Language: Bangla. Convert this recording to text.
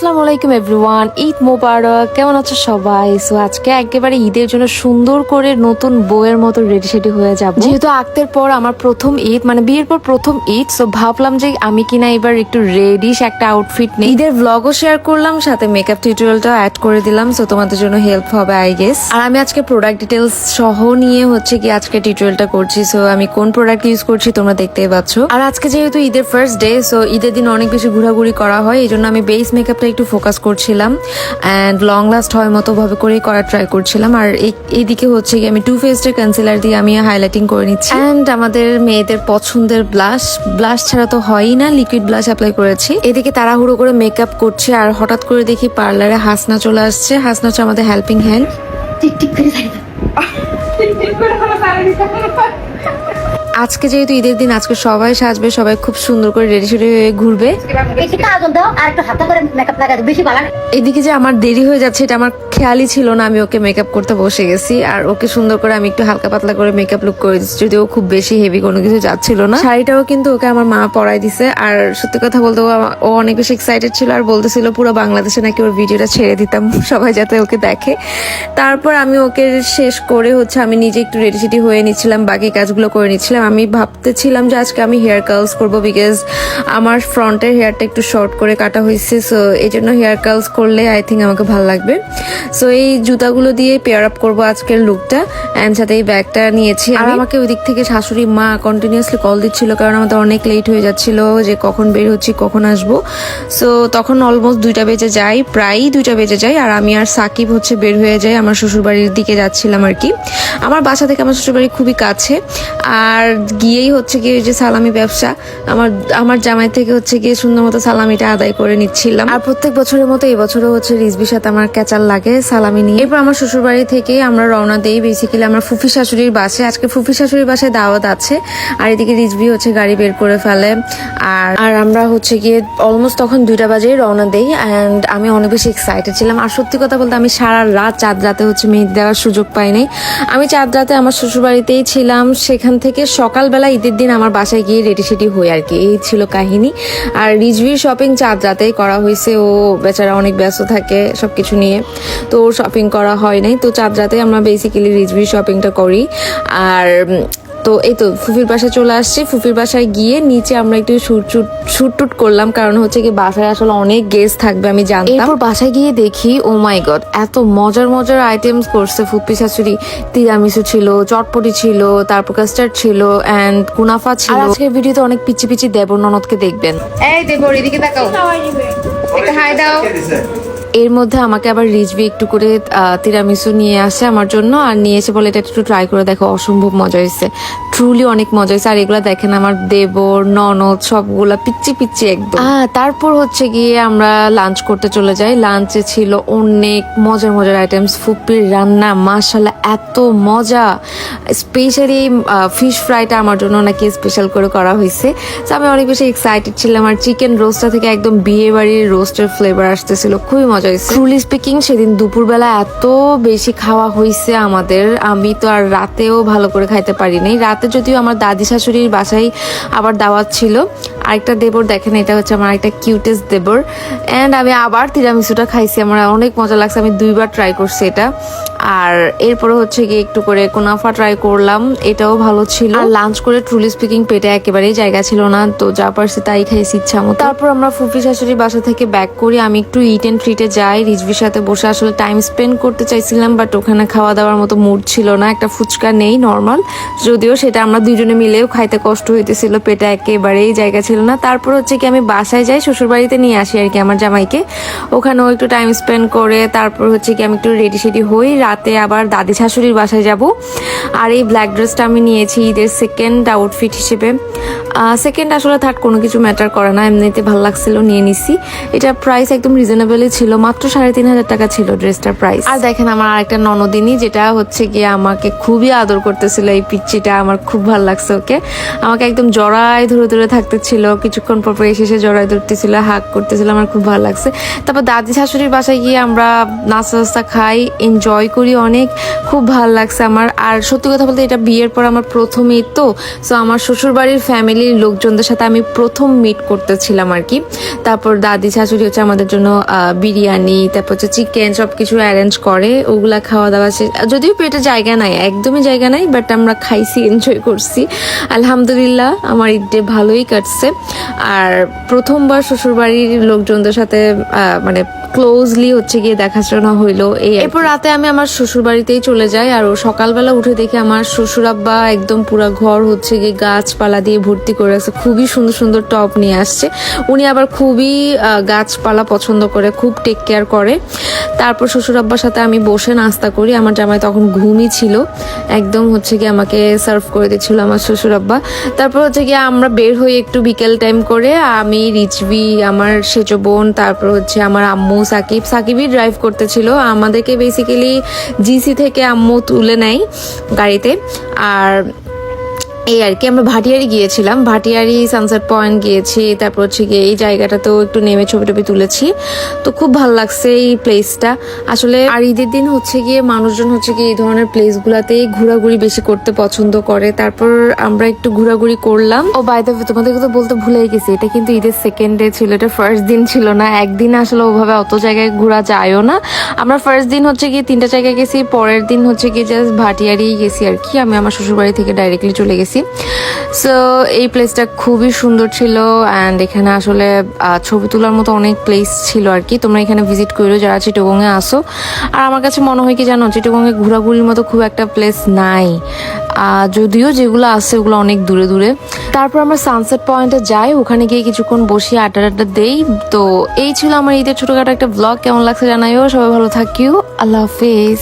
আসসালামু আলাইকুম এভরিওয়ান। ঈদ মোবারক। কেমন আছো সবাই? সো আজকে একেবারে ঈদের জন্য সুন্দর করে নতুন বউয়ের মতো রেডি সেডি হয়ে যাব। যেহেতু আক্তের পর আমার প্রথম ঈদ মানে বিয়ের পর প্রথম ঈদ সো ভাবলাম যে আমি কিনা এবার একটু রেডিশ একটা আউটফিট নিই। ঈদের ব্লগও শেয়ার করলাম, সাথে মেকআপ টিউটোরিয়ালটাও অ্যাড করে দিলাম সো তোমাদের জন্য হেল্প হবে আই গেস আর আমি আজকে প্রোডাক্ট ডিটেলস সহ নিয়ে হচ্ছে কি আজকে টিউটোরিয়ালটা করছি সো আমি কোন প্রোডাক্ট ইউজ করছি তোমরা দেখতেই পাচ্ছ। আর আজকে যেহেতু ঈদের ফার্স্ট ডে সো ঈদের দিন অনেক বেশি ঘোরাঘুরি করা হয়, এই জন্য আমি বেস মেকআপটা একটু ফোকাস করছিলাম অ্যান্ড লং লাস্ট হয় মতো ভাবে করেই করার ট্রাই করছিলাম। আর এই- এইদিকে হচ্ছে কি আমি টু ফেস্টের কনসিলার দিয়ে আমি হাইলাইটিং করে নিচ্ছি। অ্যান্ড আমাদের মেয়েদের পছন্দের ব্লাশ ব্লাশ ছাড়া তো হয়ই না লিকুইড ব্লাশ অ্যাপ্লাই করেছি। এদিকে তাড়াহুড়ো করে মেকআপ করছে আর হঠাৎ করে দেখি পার্লারে হাসনা চলে আসছে। হাসনা হচ্ছে আমাদের হেল্পিং হ্যান্ড আজকে যেহেতু ঈদের দিন আজকে সবাই সাজবে সবাই খুব সুন্দর করে রেডি সেডি হয়ে ঘুরবে। এদিকে যে আমার দেরি হয়ে যাচ্ছে এটা আমার খেয়ালই ছিল না আমি ওকে মেকআপ করতে বসে গেছি আর ওকে সুন্দর করে আমি একটু হালকা পাতলা করে মেকআপ লুক করে দিচ্ছি যদিও খুব বেশি হেভি কোনো কিছু যাচ্ছিল না। শাড়িটাও কিন্তু ওকে আমার মা পরাই দিছে আর সত্যি কথা বলতে ও ও অনেক বেশি এক্সাইটেড ছিল আর বলতেছিল পুরো বাংলাদেশে নাকি ওর ভিডিওটা ছেড়ে দিতাম সবাই যাতে ওকে দেখে। তারপর আমি ওকে শেষ করে হচ্ছে আমি নিজে একটু রেডি সেডি হয়ে নিচ্ছিলাম বাকি কাজগুলো করে নিচ্ছিলাম আমি ভাবতেছিলাম যে আজকে আমি হেয়ার কার্লস করব বিকজ আমার ফ্রন্টের হেয়ারটা একটু শর্ট করে কাটা হয়েছে সো এই জন্য হেয়ার কার্লস করলে আই থিঙ্ক আমাকে ভালো লাগবে। সো এই জুতাগুলো দিয়ে পেয়ার আপ করব আজকের লুকটা অ্যান্ড সাথে এই ব্যাগটা নিয়েছি আর আমাকে ওই দিক থেকে শাশুড়ি মা কন্টিনিউয়াসলি কল দিচ্ছিল কারণ আমাদের অনেক লেট হয়ে যাচ্ছিল যে কখন বের হচ্ছি কখন আসব। সো তখন অলমোস্ট দুইটা বেজে যাই প্রায়ই দুইটা বেজে যায় আর আমি আর সাকিব হচ্ছে বের হয়ে যাই আমার শ্বশুরবাড়ির দিকে যাচ্ছিলাম আর কি। আমার বাসা থেকে আমার শ্বশুরবাড়ি খুবই কাছে আর গিয়েই হচ্ছে ওই যে সালামি ব্যবসা, আমার আমার জামাই থেকে হচ্ছে গিয়ে সুন্দর মতো সালামিটা আদায় করে নিচ্ছিলাম। আর প্রত্যেক বছরের মতো এই বছরও হচ্ছে রিজবির সাথে আমার ক্যাচাল লাগে সালামি নিয়ে। এরপর আমার শ্বশুরবাড়ি থেকে আমরা রওনা দেই বেসিক্যালি আমার ফুফি শাশুড়ির বাসে আজকে ফুফি শাশুড়ির বাসায় দাওয়াত আছে, আর এদিকে রিজবি হচ্ছে গাড়ি বের করে ফেলে। আর আর আমরা হচ্ছে গিয়ে অলমোস্ট তখন দুইটা বাজেই রওনা দেই অ্যান্ড আমি অনেক বেশি এক্সাইটেড ছিলাম। আর সত্যি কথা বলতে আমি সারা রাত চাঁদ রাতে হচ্ছে মেহেদি দেওয়ার সুযোগ পাইনি আমি চাঁদ রাতে আমার শ্বশুরবাড়িতেই ছিলাম, সেখান থেকে সকালবেলা ঈদের দিন আমার বাসায় গিয়ে রেডি সেডি হই আর কি। এই ছিল কাহিনী। আর রিজভির শপিং চাঁদ রাতেই করা হয়েছে ও বেচারা অনেক ব্যস্ত থাকে সব কিছু নিয়ে। তো শপিং করা হয় নাই। তো চাঁদ রাতে আমরা বেসিক্যালি রিজভির শপিংটা করি। আর তো এই তো ফুফির বাসায় চলে আসছি। ফুফির বাসায় গিয়ে নিচে আমরা একটু শুট টুট করলাম কারণ হচ্ছে কি বাসায় আসলে অনেক গেস্ট থাকবে আমি জানতাম। এরপর বাসায় গিয়ে দেখি ও মাই গড এত মজার মজার আইটেমস করছে ফুপি শাশুড়ি। তিরামিসু ছিল চটপটি ছিল তারপর কাস্টার্ড ছিল এন্ড কুনাফা ছিল। আর আজকের ভিডিওতে অনেক পিচি পিচি দেবর ননদকে দেখবেন। এই দেবর এদিকে তাকাও। একটা হাই দাও। এর মধ্যে আমাকে আবার রিজবি একটু করে তিরামিসু নিয়ে আসে আমার জন্য, আর নিয়ে এসে বলে এটা একটু ট্রাই করে দেখো, অসম্ভব মজা হয়েছে। ট্রুলি অনেক মজা হয়েছে। আর এগুলো দেখেন আমার দেবর ননদ সবগুলা পিচ্ছি পিচ্ছি একদম। তারপর হচ্ছে গিয়ে আমরা লাঞ্চ করতে চলে যাই। লাঞ্চে ছিল অনেক মজার মজার আইটেমস ফুপির রান্না মাসাল্লাহ এত মজা। স্পেশালি ফিশ ফ্রাইটা আমার জন্য নাকি স্পেশাল করে করা হয়েছে। তো আমি অনেক বেশি এক্সাইটেড ছিলাম। আর চিকেন রোস্টটা থেকে একদম বিয়ে বাড়ির রোস্টের ফ্লেভার আসতেছিল। খুবই মজা হয়েছে। ট্রুলি স্পিকিং সেদিন দুপুরবেলা এত বেশি খাওয়া হয়েছে আমাদের। আমি তো আর রাতেও ভালো করে খাইতে পারিনি। রাতে যদিও আমার দাদি শাশুড়ির বাসায় আবার দাওয়াত ছিল, আরেকটা দেবর দেখেন, এটা হচ্ছে আমার একটা কিউটেস্ট দেবর। অ্যান্ড আমি আবার তিরামিসুটা খাইছি, আমার অনেক মজা লাগছে, আমি দুইবার ট্রাই করছি এটা। আর এরপরে হচ্ছে গিয়ে একটু করে কোনাফা ট্রাই করলাম এটাও ভালো ছিল। আর লাঞ্চ করে ট্রুলি স্পিকিং পেটে একেবারেই জায়গা ছিল না তো যা পারছি তাই খাইছি ইচ্ছা মতো। তারপর আমরা ফুফি শাশুড়ির বাসা থেকে ব্যাক করি আমি একটু ইট এন্ড ট্রিটে যাই। রিজভির সাথে বসে আসলে টাইম স্পেন্ড করতে চাইছিলাম বাট ওখানে খাওয়া দাওয়ার মতো মুড ছিল না একটা ফুচকা নেই নর্মাল যদিও সেটা আমরা দুজনে মিলেও খাইতে কষ্ট হইতেছিল পেটে একেবারেই জায়গা ছিল না। তারপর হচ্ছে কি আমি বাসায় যাই শ্বশুরবাড়িতে নিয়ে আসি আর কি আমার জামাইকে। ওখানেও একটু টাইম স্পেন্ড করে তারপর হচ্ছে কি আমি একটু রেডি সেডি হই রাতে আবার দাদি শাশুড়ির বাসায় যাব। আর এই ব্ল্যাক ড্রেসটা আমি নিয়েছি ঈদের সেকেন্ড আউটফিট হিসেবে। সেকেন্ড আসলে থার্ড কোনো কিছু ম্যাটার করে না, এমনিতে ভালো লাগছিল, নিয়ে নিছি। এটা প্রাইস একদম রিজনেবলই ছিল, মাত্র সাড়ে তিন হাজার টাকা ছিল ড্রেসটার প্রাইস আর দেখেন আমার আরেকটা ননদিনী, যেটা হচ্ছে গিয়ে আমাকে খুবই আদর করতেছিল এই পিচ্চিটা, আমার খুব ভালো লাগছে ওকে। আমাকে একদম জড়ায় ধরে ধরে থাকতে ছিল কিছুক্ষণ পর পর এসে এসে জড়ায় ধরতেছিল হাক করতেছিল, আমার খুব ভালো লাগছে। তারপর দাদি শাশুড়ির বাসায় গিয়ে আমরা নাস্তা টাস্তা খাই এনজয় করি। করি অনেক, খুব ভালো লাগছে আমার। আর সত্যি কথা বলতে এটা বিয়ের পর আমার প্রথম ঈদ তো সো আমার শ্বশুরবাড়ির ফ্যামিলির লোকজনদের সাথে আমি প্রথম মিট করতেছিলাম আর কি। তারপর দাদি, শাশুড়ি হচ্ছে আমাদের জন্য বিরিয়ানি, তারপর হচ্ছে চিকেন সব কিছু অ্যারেঞ্জ করে, ওগুলা খাওয়া দাওয়া যদিও পেটে জায়গা নাই, একদমই জায়গা নাই বাট আমরা খাইছি এনজয় করছি। আলহামদুলিল্লাহ, আমার ঈদে ভালোই কাটছে। আর প্রথমবার শ্বশুরবাড়ির লোকজনদের সাথে মানে ক্লোজলি হচ্ছে গিয়ে দেখাশোনা হইল এই এরপর রাতে আমি আমার শ্বশুর বাড়িতেই চলে যাই আর ও সকালবেলা উঠে দেখি আমার শ্বশুর আব্বা একদম পুরো ঘর হচ্ছে গিয়ে গাছপালা দিয়ে ভর্তি করে আছে খুবই সুন্দর সুন্দর টপ নিয়ে আসছে। উনি আবার খুবই গাছপালা পছন্দ করে খুব টেক কেয়ার করে। তারপর শ্বশুর আব্বার সাথে আমি বসে নাস্তা করি আমার জামাই তখন ঘুমই ছিল একদম হচ্ছে গিয়ে আমাকে সার্ভ করে দিচ্ছিল আমার শ্বশুর আব্বা তারপর হচ্ছে গিয়ে আমরা বের হই একটু বিকেল টাইম করে আমি রিচবি আমার সেজো বোন তারপর হচ্ছে আমার আম্মু সাকিব। সাকিবই ড্রাইভ করতেছিল। আমাদেরকে বেসিক্যালি জিসি থেকে আম্মু তুলে নেয় গাড়িতে। আর এই আর কি, আমরা ভাটিয়ারি গিয়েছিলাম। ভাটিয়ারি সানসেট পয়েন্ট গিয়েছি, তারপর হচ্ছে গিয়ে এই জায়গাটাতেও একটু নেমে ছবি টবি তুলেছি। তো খুব ভালো লাগছে এই প্লেসটা আসলে আর ঈদের দিন হচ্ছে গিয়ে মানুষজন হচ্ছে গিয়ে এই ধরনের প্লেসগুলোতেই ঘোরাঘুরি বেশি করতে পছন্দ করে। তারপর আমরা একটু ঘোরাঘুরি করলাম। ও বাই তোমাদেরকে তো বলতে ভুলেই গেছি, এটা কিন্তু ঈদের সেকেন্ড ডে ছিল, এটা ফার্স্ট দিন ছিল না। একদিন আসলে ওভাবে অত জায়গায় ঘোরা যায়ও না। আমরা ফার্স্ট দিন হচ্ছে গিয়ে তিনটা জায়গায় গেছি, পরের দিন হচ্ছে গিয়ে জাস্ট ভাটিয়ারি গেছি আর কি। আমি আমার শ্বশুরবাড়ি থেকে ডাইরেক্টলি চলে গেছি। সো এই প্লেসটা খুবই সুন্দর ছিল অ্যান্ড এখানে আসলে ছবি তোলার মতো অনেক প্লেস ছিল আর কি। তোমরা এখানে ভিজিট করো যারা চিটগঙ্গে আসো, আর আমার কাছে মনে হয় কি জানো চিটগঙ্গে ঘোরাঘুরির মতো খুব একটা প্লেস নাই। যদিও যেগুলো আছে ওগুলো অনেক দূরে দূরে। তারপর আমরা সানসেট পয়েন্টে যাই, ওখানে গিয়ে কিছুক্ষণ বসি, আড্ডা আড্ডা দেই। তো এই ছিল আমার ঈদের ছোটখাটো একটা ব্লগ কেমন লাগছে জানাইও, সবাই ভালো থাকিও। আল্লাহ হাফিজ।